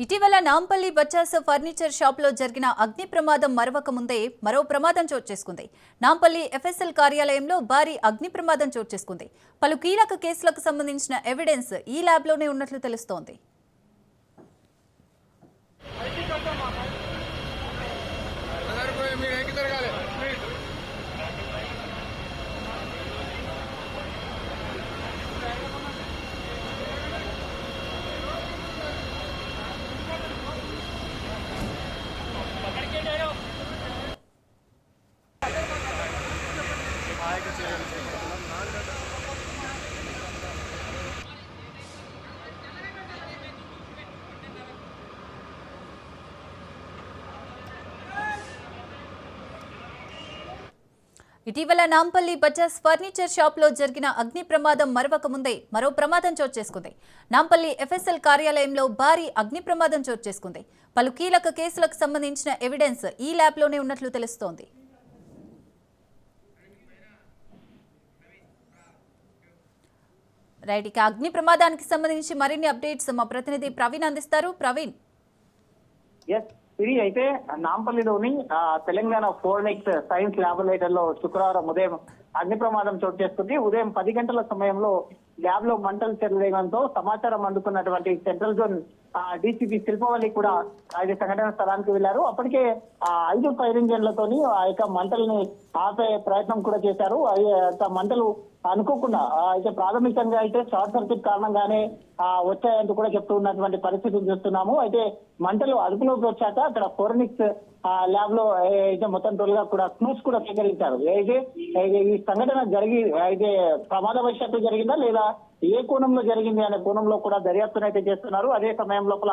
ఇటీవల నాంపల్లి బచ్చాస్ ఫర్నిచర్ షాప్లో జరిగిన అగ్ని ప్రమాదం మరవక ముందే మరో ప్రమాదం చోటు చేసుకుంది. నాంపల్లి ఎఫ్ఎస్ఎల్ కార్యాలయంలో భారీ అగ్ని ప్రమాదం చోటు చేసుకుంది. పలు కీలక కేసులకు సంబంధించిన ఎవిడెన్స్ ఈ ల్యాబ్లోనే ఉన్నట్లు తెలుస్తోంది. మీరు ఇటీవల నాంపల్లి బజాజ్ ఫర్నిచర్ షాప్లో జరిగిన అగ్ని ప్రమాదం మరవక ముందే మరో ప్రమాదం చోటు చేసుకుంది. నాంపల్లి ఎఫ్ఎస్ఎల్ కార్యాలయంలో భారీ అగ్ని ప్రమాదం చోటు చేసుకుంది. పలు కీలక కేసులకు సంబంధించిన ఎవిడెన్స్ ఈ ల్యాబ్లోనే ఉన్నట్లు తెలుస్తోంది. రైట్ ఇక అగ్ని ప్రమాదానికి సంబంధించి మరిన్ని అప్డేట్స్ మా ప్రతినిధి ప్రవీణ్ అందిస్తారు. ప్రవీణ్. ఇది అయితే నాంపల్లిలోని ఆ, తెలంగాణ ఫోర్నిక్స్ సైన్స్ ల్యాబొరేటరీలో శుక్రవారం ఉదయం అగ్ని ప్రమాదం చోటు చేసుకుంది. ఉదయం పది గంటల సమయంలో ల్యాబ్లో మంటలు చెలరేయడంతో సమాచారం అందుకున్నటువంటి సెంట్రల్ జోన్ డీసీపీ శిల్పవల్లి కూడా ఆయన సంఘటన స్థలానికి వెళ్ళారు అప్పటికే ఆ ఐదు ఫైర్ ఇంజన్లతోని ఆ యొక్క మంటల్ని ఆపే ప్రయత్నం కూడా చేశారు. మంటలు అనుకోకుండా అయితే ప్రాథమికంగా అయితే షార్ట్ సర్క్యూట్ కారణంగానే ఆ, వచ్చాయంటూ కూడా చెప్తూ ఉన్నటువంటి పరిస్థితిని చూస్తున్నాము. అయితే మంటలు అదుపులోకి వచ్చాక అక్కడ ఫోరెనిక్స్ ల్యాబ్లో అయితే మొత్తం టోల్గా కూడా క్లూస్ కూడా సేకరించారు అయితే ఈ సంఘటన జరిగి అయితే ప్రమాదవశాత్తు జరిగిందా లేదా? ఏ కోణంలో జరిగింది అనే కోణంలో కూడా దర్యాప్తునైతే చేస్తున్నారు. అదే సమయం లోపల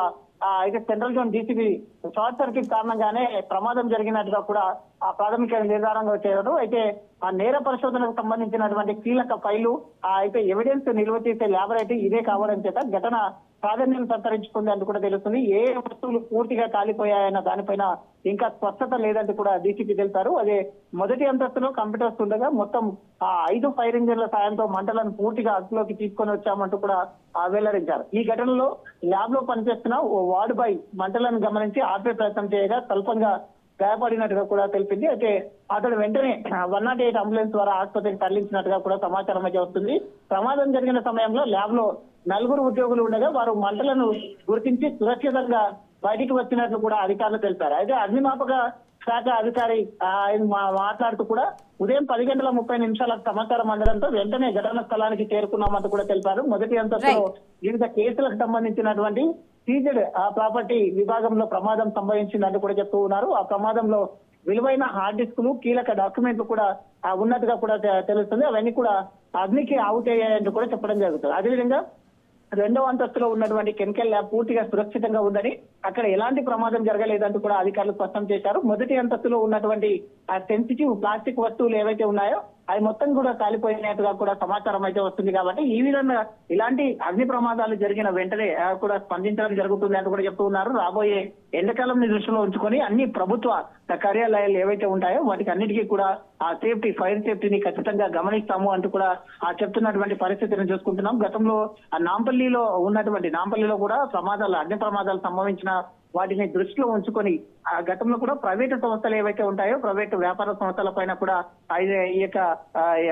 అయితే central zone DCB short circuit కారణంగానే ప్రమాదం జరిగినట్టుగా కూడా ఆ ప్రాథమిక నిర్ధారంగా వచ్చారు అయితే ఆ నేర పరిశోధనకు సంబంధించినటువంటి కీలక ఫైలు ఆ, అయితే ఎవిడెన్స్ నిల్వ చేసే ల్యాబొరేటరీ ఇదే కావడం చేత ఘటన ప్రాధాన్యం సంతరించుకుంది అని కూడా తెలుస్తుంది. ఏ వస్తువులు పూర్తిగా కాలిపోయాయన్న దానిపైన ఇంకా స్పష్టత లేదంటూ కూడా డీసీపీ తెలిపారు. అదే మొదటి అంతస్తులో కంప్యూటర్స్ ఉండగా మొత్తం ఆ ఐదు ఫైర్ ఇంజన్ల సాయంతో మంటలను పూర్తిగా అదుపులోకి తీసుకొని వచ్చామంటూ కూడా వెల్లడించారు ఈ ఘటనలో ల్యాబ్లో పనిచేస్తున్న ఓ వార్డు మంటలను గమనించి ఆపే ప్రయత్నం చేయగా స్వల్పంగా గాయపడినట్టుగా కూడా తెలిపింది. అయితే అతడు వెంటనే వన్ నాట్ ఎయిట్ అంబులెన్స్ ద్వారా ఆసుపత్రికి తరలించినట్టుగా కూడా సమాచారం అయితే వస్తుంది. ప్రమాదం జరిగిన సమయంలో ల్యాబ్లో నలుగురు ఉద్యోగులు ఉండగా వారు మంటలను గుర్తించి సురక్షితంగా బయటికి వచ్చినట్లు కూడా అధికారులు తెలిపారు. అయితే అగ్నిమాపక శాఖ అధికారి ఆయన మాట్లాడుతూ కూడా ఉదయం పది గంటల ముప్పై నిమిషాలకు సమాచారం అందడంతో వెంటనే ఘటనా స్థలానికి చేరుకున్నామంటూ కూడా తెలిపారు. మొదటి అంతస్తులో వివిధ కేసులకు సంబంధించినటువంటి సీజెడ్ ఆ ప్రాపర్టీ విభాగంలో ప్రమాదం సంభవించిందంటూ కూడా చెప్తూ ఉన్నారు. ఆ ప్రమాదంలో విలువైన హార్డ్ డిస్కులు కీలక డాక్యుమెంట్లు కూడా ఉన్నట్టుగా కూడా తెలుస్తుంది. అవన్నీ కూడా అగ్నికి ఆవుతయ్యాయంటూ కూడా చెప్పడం జరుగుతుంది. అదేవిధంగా రెండవ అంతస్తులో ఉన్నటువంటి కెమికల్ ల్యాబ్ పూర్తిగా సురక్షితంగా ఉందని అక్కడ ఎలాంటి ప్రమాదం జరగలేదంటూ కూడా అధికారులు స్పష్టం చేశారు. మొదటి అంతస్తులో ఉన్నటువంటి ఆ సెన్సిటివ్ ప్లాస్టిక్ వస్తువులు ఏవైతే ఉన్నాయో అవి మొత్తం కూడా కాలిపోయినట్టుగా కూడా సమాచారం అయితే వస్తుంది కాబట్టి ఈ విధంగా ఇలాంటి అగ్ని ప్రమాదాలు జరిగిన వెంటనే కూడా స్పందించడం జరుగుతుంది అని కూడా చెప్తూ ఉన్నారు. రాబోయే ఎండాకాలం దృష్టిలో ఉంచుకొని అన్ని ప్రభుత్వ కార్యాలయాలు ఏవైతే ఉంటాయో వాటికి అన్నిటికీ కూడా ఆ సేఫ్టీ ఫైర్ సేఫ్టీని ఖచ్చితంగా గమనిస్తాము అంటూ కూడా ఆ చెప్తున్నటువంటి పరిస్థితిని చూసుకుంటున్నాం. గతంలో ఆ నాంపల్లిలో ఉన్నటువంటి నాంపల్లిలో కూడా ప్రమాదాలు అగ్ని ప్రమాదాలు సంభవించిన వాటిని దృష్టిలో ఉంచుకొని ఆ గతంలో కూడా ప్రైవేటు సంస్థలు ఏవైతే ఉంటాయో ప్రైవేటు వ్యాపార సంస్థల పైన కూడా ఈ- యొక్క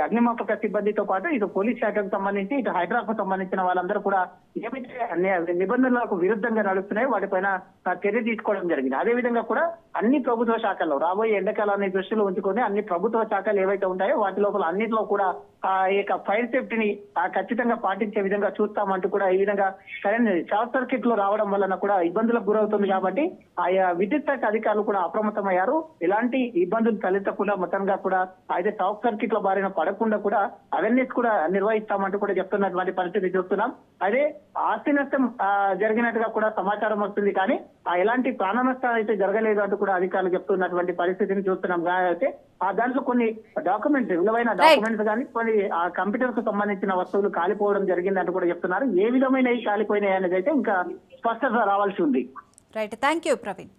అగ్నిమాపక సిబ్బందితో పాటు ఇటు పోలీస్ శాఖకు సంబంధించి ఇటు హైదరాబాద్ సంబంధించిన వాళ్ళందరూ కూడా ఏమైతే నిబంధనలకు విరుద్ధంగా నడుస్తున్నాయో వాటిపైన చర్య తీసుకోవడం జరిగింది. అదే విధంగా కూడా అన్ని ప్రభుత్వ శాఖల్లో రాబోయే ఎండాకాలాన్ని దృష్టిలో ఉంచుకొని అన్ని ప్రభుత్వ శాఖలు ఏవైతే ఉంటాయో వాటి లోపల అన్నింటిలో కూడా ఆ యొక్క ఫైర్ సేఫ్టీని ఆ, ఖచ్చితంగా పాటించే విధంగా చూస్తామంటూ కూడా ఈ విధంగా సరైన షార్ట్ సర్క్యూట్లో రావడం వలన కూడా ఇబ్బందులకు గురవుతుంది. కాబట్టి ఆయా విద్యుత్ శాఖ అధికారులు కూడా అప్రమత్తమయ్యారు. ఎలాంటి ఇబ్బందులు తలెత్తకుండా మొత్తంగా కూడా అయితే షార్ట్ సర్క్యూట్లో బారిన పడకుండా కూడా అవేర్నెస్ కూడా నిర్వహిస్తామంటూ కూడా చెప్తున్నటువంటి పరిస్థితి చూస్తున్నాం. అదే ఆస్తి నష్టం జరిగినట్టుగా కూడా సమాచారం వస్తుంది కానీ ఆ ఎలాంటి ప్రాణ నష్టం అయితే జరగలేదు అంటూ కూడా అధికారులు చెప్తున్నటువంటి పరిస్థితిని చూస్తున్నాం. అయితే ఆ దాంట్లో కొన్ని డాక్యుమెంట్స్ విలువైన డాక్యుమెంట్స్ కానీ కొన్ని ఆ కంప్యూటర్కు సంబంధించిన వస్తువులు కాలిపోవడం జరిగిందంటూ కూడా చెప్తున్నారు. ఏ విధమైన కాలిపోయినాయి అనేది అయితే ఇంకా స్పష్టత రావాల్సి ఉంది. Right thank you Praveen